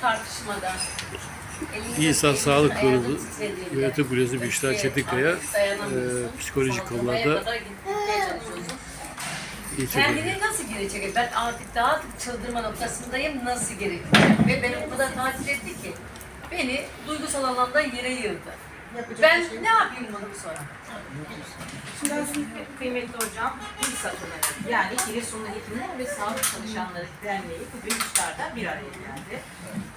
tartışmada. İnsan Sağlık titrediğinde, Yönetim Kurulu Büşra Çetinkaya artık e, psikolojik konularda Kendini nasıl geri çeker? Ben artık daha çıldırma noktasındayım. Nasıl geri Ve beni o kadar takip etti ki beni duygusal alanda yere yığdı. Ben ne yapayım bunu sonra? Şimdi aslında kıymetli hocam, il satımları yani Giresunlu Hekimler ve Sağlık Çalışanları Derneği bugün Üsküdar'da bir araya geldi.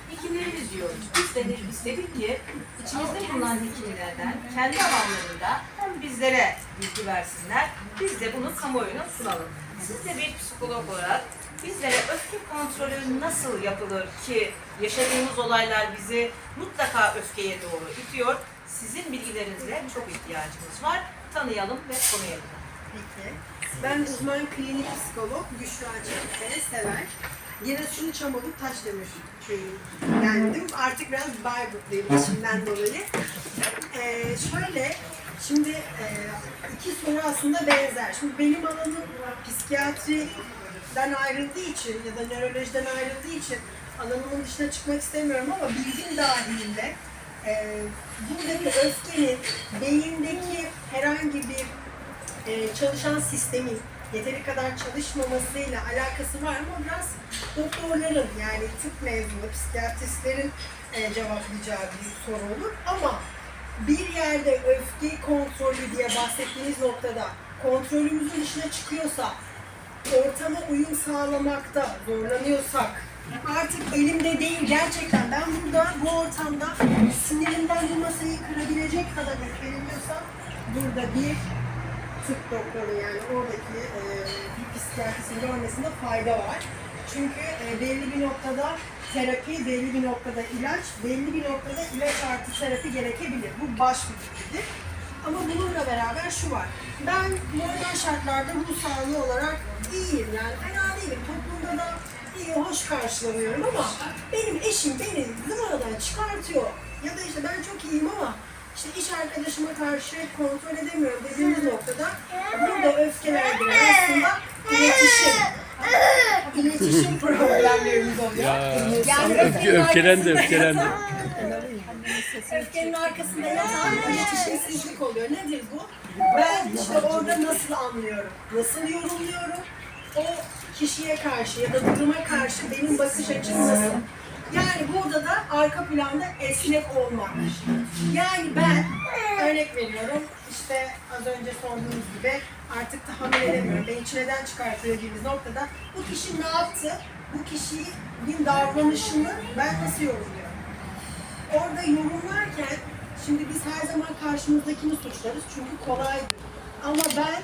Hekimlerimiz diyoruz. Biz de istedik ki içimizde bulunan hekimlerden kendi alanlarında hem bizlere bilgi versinler, biz de bunu kamuoyuna sunalım. Siz de bir psikolog olarak bizlere öfke kontrolü nasıl yapılır ki yaşadığımız olaylar bizi mutlaka öfkeye doğru itiyor. Sizin bilgilerinize çok ihtiyacımız var. Tanıyalım ve konuyalım. Peki. Ben uzman klinik psikolog Büşra Çelikleri sever. Giresun Çamolu Taşdemir köyündendim. Artık biraz Bayburtluyum işimden dolayı. Ee, şöyle, şimdi e, iki soru aslında benzer. Şimdi benim alanım psikiyatriden ayrıldığı için ya da nörolojiden ayrıldığı için alanımın dışına çıkmak istemiyorum ama bilgim dahilinde e, buradaki öfkenin beyindeki herhangi bir e, çalışan sistemin yeteri kadar çalışmamasıyla alakası var ama biraz doktorların yani tıp mezunu, psikiyatristlerin e, cevaplayacağı bir soru olur. Ama bir yerde öfke kontrolü diye bahsettiğimiz noktada kontrolümüzün dışına çıkıyorsa, ortama uyum sağlamakta zorlanıyorsak, artık elimde değil gerçekten ben burada bu ortamda kırabilecek kadar öfkeleniyorsam burada bir tıp doktoru yani oradaki e, bir psikiyatristin görmesinde fayda var. Çünkü e, belli bir noktada terapi, belli bir noktada ilaç, belli bir noktada ilaç artı terapi gerekebilir. Bu baş bilgidir. Ama bununla beraber şu var. Ben normal şartlarda ruh sağlığı olarak iyiyim yani fena değilim. Toplumda da iyi, hoş karşılanıyorum ama benim eşim beni zıvanadan çıkartıyor. Ya da işte ben çok iyiyim ama arkadaşıma karşı kontrol edemiyorum dediğimiz noktada burada öfkelerdir aslında iletişim. İletişim problemlerimiz oluyor. Ya, Yani öfke, öfkelendi, arkasında öfkelendi. yatan- Öfkenin arkasında yatan iletişimsizlik oluyor. Nedir bu? Ben işte orada nasıl anlıyorum, nasıl yorumluyorum, o kişiye karşı ya da duruma karşı benim bakış açım nasıl? Yani burada da arka planda esnek olmak. Yani ben örnek veriyorum işte az önce sorduğunuz gibi artık tahammül edemiyorum. Beni çileden çıkartıyor gibi noktada bu kişi ne yaptı? Bu kişinin davranışını ben nasıl yorumluyorum? orada yorumlarken şimdi biz her zaman karşımızdakini suçlarız çünkü kolaydır. Ama ben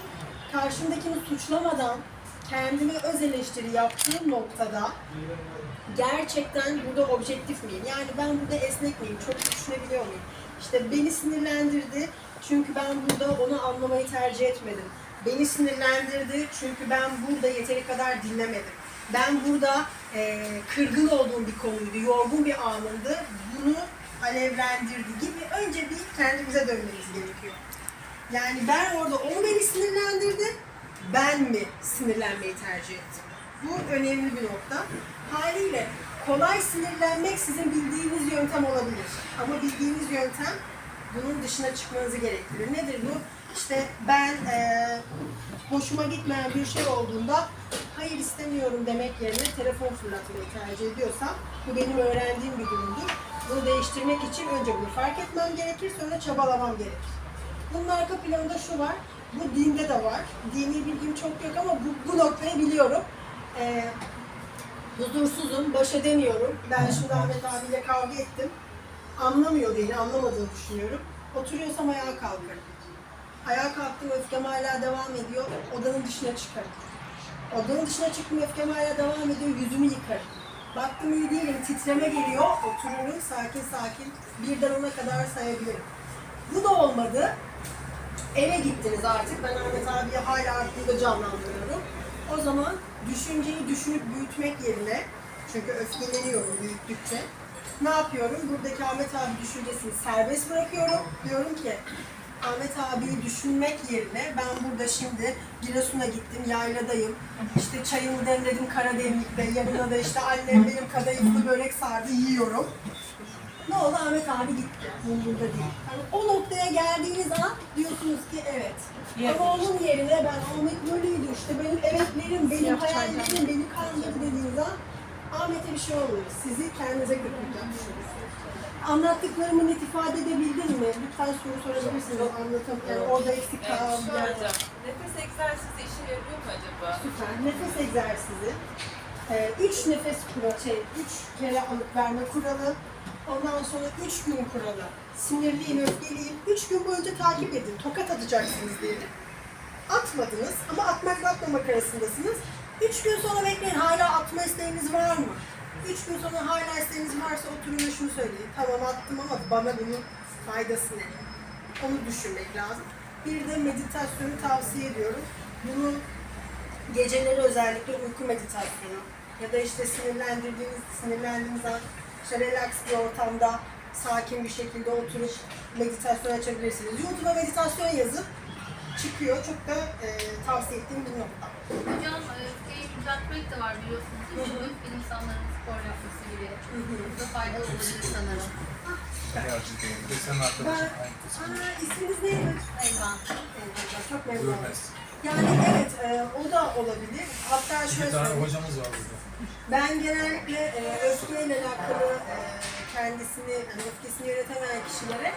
karşımdakini suçlamadan kendime öz eleştiri yaptığım noktada gerçekten burada objektif miyim? Yani ben burada esnek miyim? Çok düşünebiliyor muyum? İşte beni sinirlendirdi çünkü ben burada onu anlamayı tercih etmedim. Beni sinirlendirdi çünkü ben burada yeteri kadar dinlemedim. Ben burada eee kırgın olduğum bir konuydu, yorgun bir anımdı. Bunu alevlendirdi gibi önce bir kendimize dönmemiz gerekiyor. Yani ben orada o beni sinirlendirdi, ben mi sinirlenmeyi tercih ettim? Bu önemli bir nokta. Haliyle kolay sinirlenmek sizin bildiğiniz yöntem olabilir. Ama bildiğiniz yöntem bunun dışına çıkmanızı gerektirir. Nedir bu? İşte ben eee, hoşuma gitmeyen bir şey olduğunda hayır istemiyorum demek yerine telefon fırlatmayı tercih ediyorsam bu benim öğrendiğim bir durumdur. Bunu değiştirmek için önce bunu fark etmem gerekir sonra çabalamam gerekir. Bunun arka planında şu var, bu dinde de var. Dini bilgim çok yok ama bu, bu noktayı biliyorum. Ee, huzursuzum, baş edemiyorum. Ben şimdi Ahmet abiyle kavga ettim. Anlamıyor beni, anlamadığını düşünüyorum. Oturuyorsam ayağa kalkarım. Ayağa kalktım, öfkem hala devam ediyor. Odanın dışına çıkarım. Odanın dışına çıktım, öfkem hala devam ediyor. Yüzümü yıkarım. Baktım iyi değilim, titreme geliyor. Otururum, sakin sakin. Birden ona kadar sayabilirim. Bu da olmadı. Eve gittiniz artık. Ben Ahmet abiye hala aklımda canlandırıyorum. O zaman düşünceyi düşünüp büyütmek yerine, çünkü öfkeleniyorum büyüttükçe, ne yapıyorum? Buradaki Ahmet abi düşüncesini serbest bırakıyorum. Diyorum ki, Ahmet abiyi düşünmek yerine ben burada şimdi Giresun'a gittim, yayladayım. İşte çayımı demledim Karademlik'te, yanına da işte annem benim kadayıflı börek sardı, yiyorum. Ne oldu? Ahmet abi gitti. Umurumda değil. Yani o noktaya geldiğiniz an diyorsunuz ki evet. Ama onun yerine ben Ahmet böyleydi işte benim evetlerim, benim hayallerim, beni kandırdı dediğiniz an Ahmet'e bir şey olmuyor. Sizi kendinize götürecek. Anlattıklarımı net ifade edebildim mi? Lütfen soru sorabilirsiniz. Anlatam. Yani orada eksik Evet, kalan şu yer var. nefes egzersizi işe yarıyor mu acaba? Süper. Nefes egzersizi. Ee, üç nefes kuralı, şey, üç kere alıp verme kuralı. Ondan sonra üç gün kuralı. Sinirliyim, öfkeliyim. Üç gün boyunca takip edin. Tokat atacaksınız diyelim. Atmadınız ama atmakla atmamak arasındasınız. Üç gün sonra bekleyin. Hala atma isteğiniz var mı? Üç gün sonra hala isteğiniz varsa oturun ve şunu söyleyin. Tamam attım ama bana bunun faydası ne? Onu düşünmek lazım. Bir de meditasyonu tavsiye ediyorum. Bunu geceleri özellikle uyku meditasyonu ya da işte sinirlendirdiğiniz, sinirlendiğiniz an işte relax bir ortamda sakin bir şekilde oturup meditasyon açabilirsiniz. YouTube'a meditasyon yazıp çıkıyor. Çok da e, tavsiye ettiğim bir nokta. Hocam öfkeyi düzeltmek de var biliyorsunuz. mi? Öfkeli insanların spor yapması gibi. Bu da faydalı olabilir sanırım. Ben, aa, isminiz neydi? Elvan. Eyvallah, Çok memnun oldum. Yani evet e, o da olabilir. Hatta Bir şöyle tane söyleyeyim. hocamız var burada. Ben genellikle e, öfkeyle alakalı e, kendisini, yani öfkesini yönetemeyen kişilere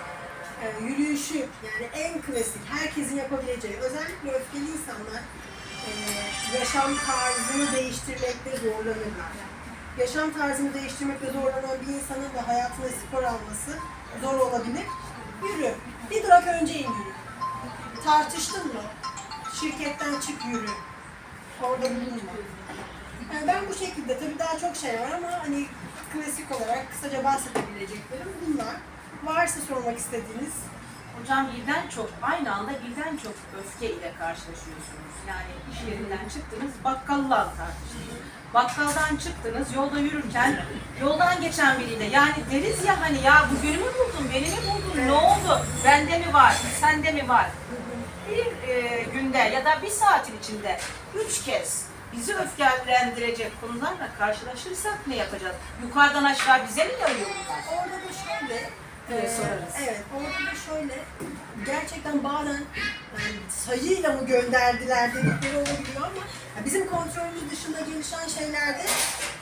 e, yürüyüşü yani en klasik, herkesin yapabileceği, özellikle öfkeli insanlar e, yaşam tarzını değiştirmekte zorlanırlar. Yaşam tarzını değiştirmekte zorlanan bir insanın da hayatına spor alması zor olabilir. Yürü. Bir durak önce in yürü. Tartıştın mı? Şirketten çık yürü. Orada bulunma. Yani ben bu şekilde tabii daha çok şey var ama hani klasik olarak kısaca bahsedebileceklerim bunlar. Varsa sormak istediğiniz Hocam birden çok, aynı anda birden çok öfke ile karşılaşıyorsunuz. Yani iş yerinden çıktınız, bakkalla tartıştınız. Bakkaldan çıktınız, yolda yürürken yoldan geçen biriyle yani deriz ya hani ya bugünü mü buldun, beni mi buldun, ne oldu, bende mi var, sende mi var? Bir e, günde ya da bir saatin içinde üç kez bizi öfkelendirecek konularla karşılaşırsak ne yapacağız? Yukarıdan aşağı bize mi yağıyor bunlar? Orada da şöyle, Diye e, sorarız. evet orada da şöyle, gerçekten bazen yani sayıyla mı gönderdiler dedikleri olabiliyor ama bizim kontrolümüz dışında gelişen şeylerde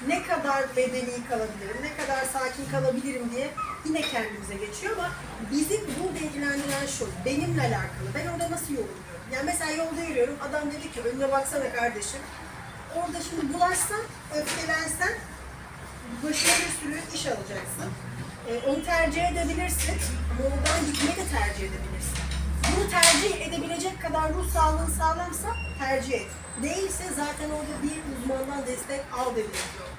ne kadar bedeni kalabilirim, ne kadar sakin kalabilirim diye yine kendimize geçiyor ama bizi burada ilgilendiren şu, benimle alakalı. Ben orada nasıl yorumluyorum? Yani mesela yolda yürüyorum, adam dedi ki önüne baksana kardeşim. Orada şimdi bulaşsan, öfkelensen başına bir sürü iş alacaksın. Ee, onu tercih edebilirsin ama oradan gitmeyi de tercih edebilirsin. Bunu tercih edebilecek kadar ruh sağlığın sağlamsa tercih et. Değilse zaten orada bir uzmandan destek al deniliyor.